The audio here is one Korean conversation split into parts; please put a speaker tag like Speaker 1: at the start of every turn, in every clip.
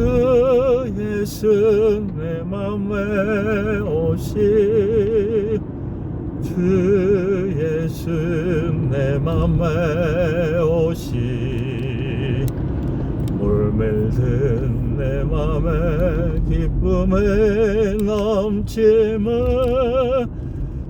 Speaker 1: 주 예수 내 맘에 오시 주 예수 내 맘에 오시 물밀든 내 맘에 기쁨에 넘치면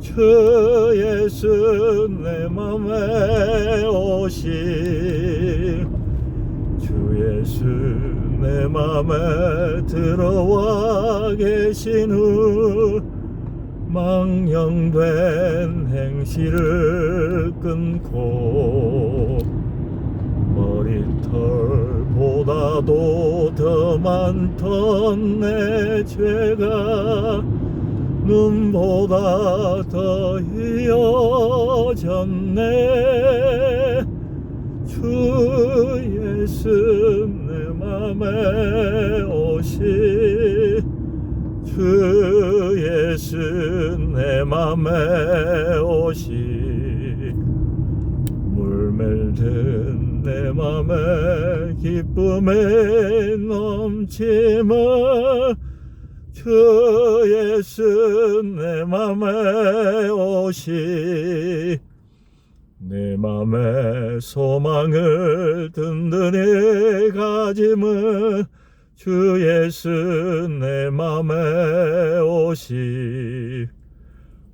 Speaker 1: 주 예수 내 맘에 오시 주 예수 내 맘에 들어와 계신 후 망령된 행실을 끊고 머리털보다도 더 많던 내 죄가 눈보다 더 희어졌네. 주 예수 내 맘에 오시 주 예수 내 맘에 오시 물멜든 내 맘에 기쁨에 넘치면 주 예수 내 맘에 오시 내 맘에 소망을 든든히 가짐은 주 예수 내 맘에 오시.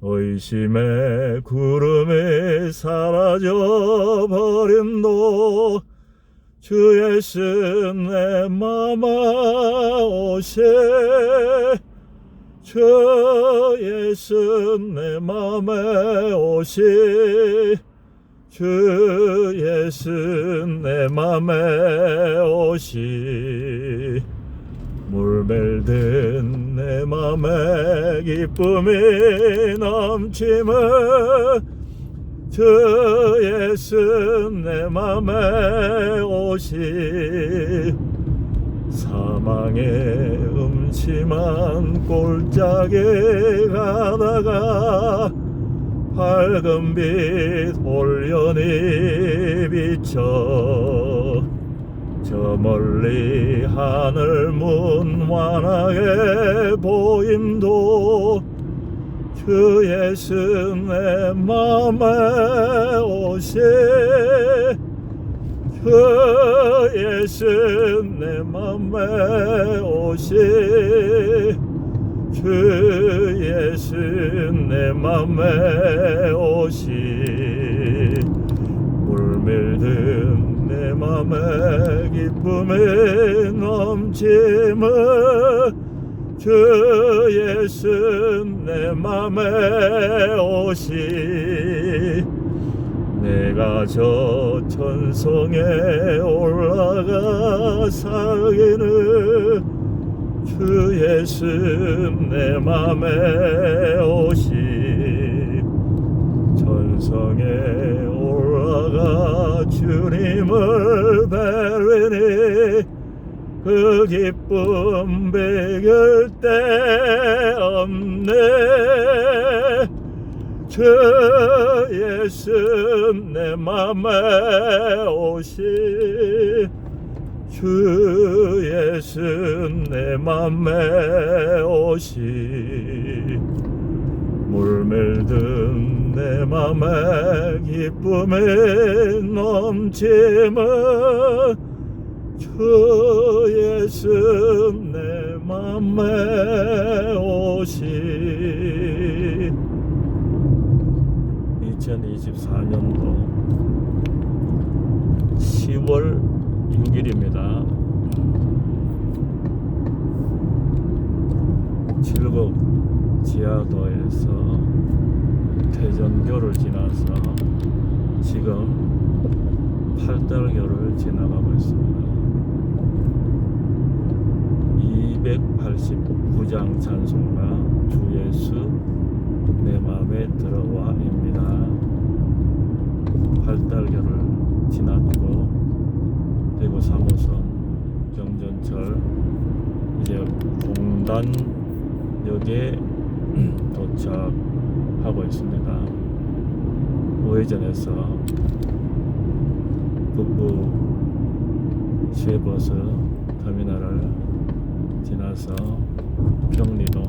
Speaker 1: 의심의 구름이 사라져 버림도 주 예수 내 맘에 오시. 주 예수 내 맘에 오시 주 예수 내 맘에 오시. 물멜든 내 맘에 기쁨이 넘치면 주 예수 내 맘에 오시. 사망의 음침한 골짜기에 가다가 밝은 빛 올연히 비쳐 저 멀리 하늘 문 환하게 보임도 주 예수 내 맘에 오시. 주 예수 내 맘에 오시 주 예수 내 맘에 오시 물밀든 내 맘에 기쁨에 넘치면 주 예수 내 맘에 오시 내가 저 천성에 올라가 살기는 주 예수 내 맘에 오시 천성에 올라가 주님을 뵈리니 그 기쁨 비길 데 없네. 주 예수 내 맘에 오시 주 예수 내 맘에 오시 물밀든 내 맘에 기쁨에 넘치면 주 예수 내 맘에 오시 2024년도 10월 6일입니다. 칠곡 지하도에서 대전교를 지나서 지금 팔달교를 지나가고 있습니다. 이 289장 찬송가 주 예수 내 마음에 들어와입니다. 팔달결을 지났고 대구 3호선 경전철 이제 공단역에 도착하고 있습니다. 우회전해서 북부 시외버스 터미널을 지나서 평리동